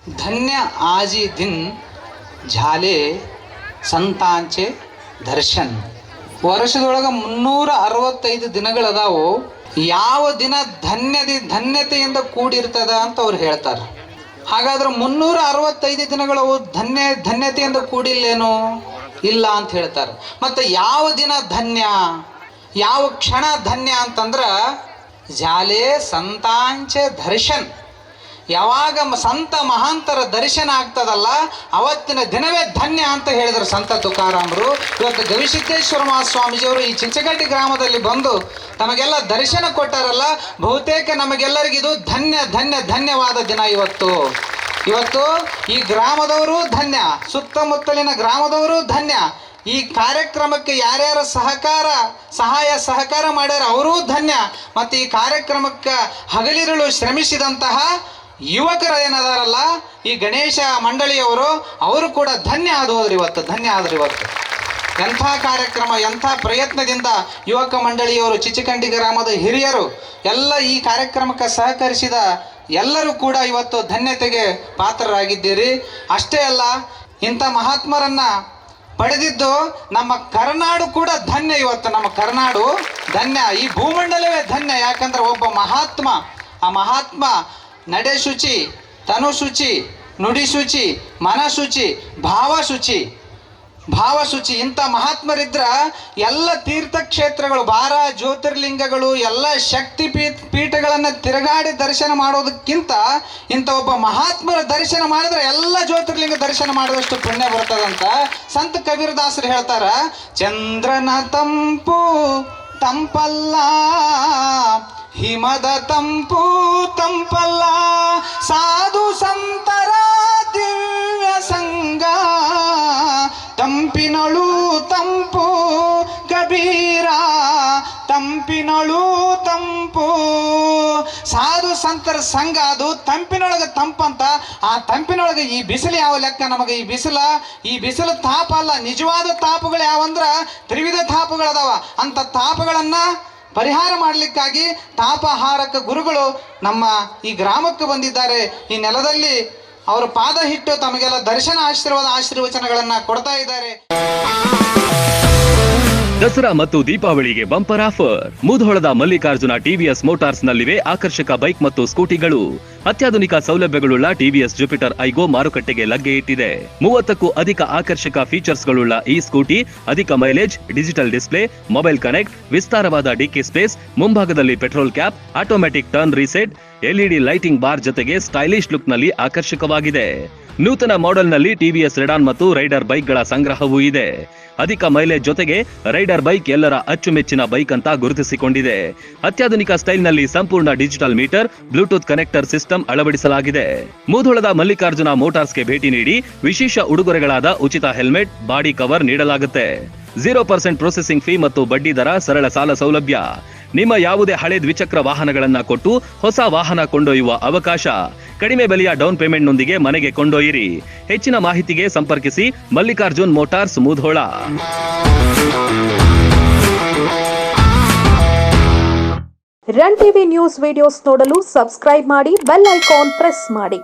धन्य आजी दिन झाले ಸಂತಾಂಚೆ ದರ್ಶನ್ ವರ್ಷದೊಳಗೆ ಮುನ್ನೂರ ಅರವತ್ತೈದು ದಿನಗಳದಾವು ಯಾವ ದಿನ ಧನ್ಯದಿ ಧನ್ಯತೆಯಿಂದ ಕೂಡಿರ್ತದ ಅಂತ ಅವ್ರು ಹೇಳ್ತಾರೆ ಹಾಗಾದ್ರೆ ಮುನ್ನೂರ ಅರವತ್ತೈದು ದಿನಗಳು ಅವು ಧನ್ಯ ಧನ್ಯತೆಯಿಂದ ಕೂಡಿಲ್ಲೇನು ಇಲ್ಲ ಅಂತ ಹೇಳ್ತಾರೆ ಮತ್ತು ಯಾವ ದಿನ ಧನ್ಯ ಯಾವ ಕ್ಷಣ ಧನ್ಯ ಅಂತಂದ್ರೆ ಜಾಲೆ ಸಂತಾಂಚೆ ದರ್ಶನ್ ಯಾವಾಗ ಸಂತ ಮಹಾಂತರ ದರ್ಶನ ಆಗ್ತದಲ್ಲ, ಅವತ್ತಿನ ದಿನವೇ ಧನ್ಯ ಅಂತ ಹೇಳಿದರು ಸಂತ ತುಕಾರಾಮರು. ಇವತ್ತು ಗವಿಸಿದ್ದೇಶ್ವರ ಮಹಾಸ್ವಾಮೀಜಿಯವರು ಈ ಚಿಂಚಗಟ್ಟಿ ಗ್ರಾಮದಲ್ಲಿ ಬಂದು ತಮಗೆಲ್ಲ ದರ್ಶನ ಕೊಟ್ಟಾರಲ್ಲ, ಬಹುತೇಕ ನಮಗೆಲ್ಲರಿಗಿದು ಧನ್ಯ ಧನ್ಯ, ಧನ್ಯವಾದ ದಿನ ಇವತ್ತು. ಇವತ್ತು ಈ ಗ್ರಾಮದವರು ಧನ್ಯ, ಸುತ್ತಮುತ್ತಲಿನ ಗ್ರಾಮದವರು ಧನ್ಯ. ಈ ಕಾರ್ಯಕ್ರಮಕ್ಕೆ ಯಾರ್ಯಾರ ಸಹಕಾರ, ಸಹಾಯ, ಸಹಕಾರ ಮಾಡ್ಯಾರ, ಅವರೂ ಧನ್ಯ. ಮತ್ತು ಈ ಕಾರ್ಯಕ್ರಮಕ್ಕೆ ಹಗಲಿರುಳು ಶ್ರಮಿಸಿದಂತಹ ಯುವಕರು ಏನದಾರಲ್ಲ, ಈ ಗಣೇಶ ಮಂಡಳಿಯವರು, ಅವರು ಕೂಡ ಧನ್ಯ ಆದೋದ್ರಿ ಇವತ್ತು, ಧನ್ಯ ಆದ್ರಿ ಇವತ್ತು. ಎಂಥ ಕಾರ್ಯಕ್ರಮ, ಎಂಥ ಪ್ರಯತ್ನದಿಂದ ಯುವಕ ಮಂಡಳಿಯವರು ಚಿಚಕಂಡಿ ಗ್ರಾಮದ ಹಿರಿಯರು, ಎಲ್ಲ ಈ ಕಾರ್ಯಕ್ರಮಕ್ಕೆ ಸಹಕರಿಸಿದ ಎಲ್ಲರೂ ಕೂಡ ಇವತ್ತು ಧನ್ಯತೆಗೆ ಪಾತ್ರರಾಗಿದ್ದೀರಿ. ಅಷ್ಟೇ ಅಲ್ಲ, ಇಂಥ ಮಹಾತ್ಮರನ್ನ ಪಡೆದಿದ್ದು ನಮ್ಮ ಕರ್ನಾಡು ಕೂಡ ಧನ್ಯ ಇವತ್ತು. ನಮ್ಮ ಕರ್ನಾಡು ಧನ್ಯ, ಈ ಭೂಮಂಡಲವೇ ಧನ್ಯ. ಯಾಕಂದ್ರೆ ಒಬ್ಬ ಮಹಾತ್ಮ, ಆ ಮಹಾತ್ಮ ನಡೆ ಶುಚಿ ತನು ಶುಚಿ ನುಡಿ ಶುಚಿ ಮನ ಶುಚಿ ಭಾವ ಶುಚಿ ಭಾವಶುಚಿ ಇಂಥ ಮಹಾತ್ಮರಿದ್ರ ಎಲ್ಲ ತೀರ್ಥಕ್ಷೇತ್ರಗಳು ಬಾರ ಜ್ಯೋತಿರ್ಲಿಂಗಗಳು, ಎಲ್ಲ ಶಕ್ತಿ ಪೀಠ ಪೀಠಗಳನ್ನು ತಿರುಗಾಡಿ ದರ್ಶನ ಮಾಡೋದಕ್ಕಿಂತ ಇಂಥ ಒಬ್ಬ ಮಹಾತ್ಮರ ದರ್ಶನ ಮಾಡಿದ್ರೆ ಎಲ್ಲ ಜ್ಯೋತಿರ್ಲಿಂಗ ದರ್ಶನ ಮಾಡಿದಷ್ಟು ಪುಣ್ಯ ಬರ್ತದಂತ ಸಂತ ಕಬೀರದಾಸರು ಹೇಳ್ತಾರ, ಚಂದ್ರನ ತಂಪು ತಂಪಲ್ಲ ಹಿಮದ ತಂಪು ತಂಪಲ್ಲ. ಸಾಧು ಸಂತರ ದಿವ್ಯ ಸಂಗ ತಂಪಿನಳು ತಂಪು ಕಬೀರ ತಂಪಿನಳು ತಂಪು. ಸಾಧು ಸಂತರ ಸಂಘ ಅದು ತಂಪಿನೊಳಗೆ ತಂಪಂತ. ಆ ತಂಪಿನೊಳಗೆ ಈ ಬಿಸಿಲು ಯಾವ ಲೆಕ್ಕ ನಮಗೆ ಈ ಬಿಸಿಲ? ಈ ಬಿಸಿಲು ತಾಪ ಅಲ್ಲ. ನಿಜವಾದ ತಾಪುಗಳು ಯಾವಂದ್ರ? ತ್ರಿವಿಧ ತಾಪಗಳದಾವ. ಅಂತ ತಾಪಗಳನ್ನ ಪರಿಹಾರ ಮಾಡಲಿಕ್ಕಾಗಿ ತಾಪಹಾರಕ ಗುರುಗಳು ನಮ್ಮ ಈ ಗ್ರಾಮಕ್ಕೆ ಬಂದಿದ್ದಾರೆ. ಈ ನೆಲದಲ್ಲಿ ಅವರ ಪಾದ ಹಿಟ್ಟು ತಮಗೆಲ್ಲ ದರ್ಶನ ಆಶೀರ್ವಾದ ಆಶೀರ್ವಚನಗಳನ್ನು ಕೊಡ್ತಾ ಇದ್ದಾರೆ. ದಸರಾ ಮತ್ತು ದೀಪಾವಳಿಗೆ ಬಂಪರ್ ಆಫರ್. ಮುಧೋಳದ ಮಲ್ಲಿಕಾರ್ಜುನ ಟಿವಿಎಸ್ ಮೋಟಾರ್ಸ್ ನಲ್ಲಿವೆ ಆಕರ್ಷಕ ಬೈಕ್ ಮತ್ತು ಸ್ಕೂಟಿಗಳು. ಅತ್ಯಾಧುನಿಕ ಸೌಲಭ್ಯಗಳುಳ್ಳ ಟಿವಿಎಸ್ ಜುಪಿಟರ್ ಐಗೋ ಮಾರುಕಟ್ಟೆಗೆ ಲಗ್ಗೆ ಇಟ್ಟಿದೆ. ಮೂವತ್ತಕ್ಕೂ ಅಧಿಕ ಆಕರ್ಷಕ ಫೀಚರ್ಸ್ಗಳುಳ್ಳ ಈ ಸ್ಕೂಟಿ, ಅಧಿಕ mileage, digital display, mobile connect, ವಿಸ್ತಾರವಾದ ಡಿಕ್ಕಿ ಸ್ಪೇಸ್, ಮುಂಭಾಗದಲ್ಲಿ petrol cap, automatic turn reset LED lighting bar ಜೊತೆಗೆ ಸ್ಟೈಲಿಶ್ ಲುಕ್ನಲ್ಲಿ ಆಕರ್ಷಕವಾಗಿದೆ. ನೂತನ ಮಾಡೆಲ್ನಲ್ಲಿ ಟಿವಿಎಸ್ ರೆಡಾನ್ ಮತ್ತು ರೈಡರ್ ಬೈಕ್ಗಳ ಸಂಗ್ರಹವೂ ಇದೆ. ಅಧಿಕ ಮೈಲೇಜ್ ಜೊತೆಗೆ ರೈಡರ್ ಬೈಕ್ ಎಲ್ಲರ ಅಚ್ಚುಮೆಚ್ಚಿನ ಬೈಕ್ ಅಂತ ಗುರುತಿಸಿಕೊಂಡಿದೆ. ಅತ್ಯಾಧುನಿಕ ಸ್ಟೈಲ್ನಲ್ಲಿ ಸಂಪೂರ್ಣ digital meter, Bluetooth connector system ಅಳವಡಿಸಲಾಗಿದೆ. ಮೂಧೋಳದ ಮಲ್ಲಿಕಾರ್ಜುನ ಮೋಟಾರ್ಸ್ಗೆ ಭೇಟಿ ನೀಡಿ ವಿಶೇಷ ಉಡುಗೊರೆಗಳಾದ ಉಚಿತ ಹೆಲ್ಮೆಟ್, ಬಾಡಿ ಕವರ್ ನೀಡಲಾಗುತ್ತೆ. ಜೀರೋ ಪರ್ಸೆಂಟ್ ಪ್ರೊಸೆಸಿಂಗ್ ಫೀ ಮತ್ತು ಬಡ್ಡಿ ದರ, ಸರಳ ಸಾಲ ಸೌಲಭ್ಯ. ನಿಮ್ಮ ಯಾವುದೇ ಹಳೆ ದ್ವಿಚಕ್ರ ವಾಹನಗಳನ್ನ ಕೊಟ್ಟು ಹೊಸ ವಾಹನ ಕೊಂಡೊಯ್ಯುವ ಅವಕಾಶ. ಕಡಿಮೆ ಬೆಲೆಯ ಡೌನ್ ಪೇಮೆಂಟ್ನೊಂದಿಗೆ ಮನೆಗೆ ಕೊಂಡೊಯ್ಯಿರಿ. ಹೆಚ್ಚಿನ ಮಾಹಿತಿಗೆ ಸಂಪರ್ಕಿಸಿ Mallikarjun motors Mudhol. Run TV news videos ನೋಡಲು ಸಬ್ಸ್ಕ್ರೈಬ್ ಮಾಡಿ, ಬೆಲ್ ಐಕಾನ್ ಪ್ರೆಸ್ ಮಾಡಿ.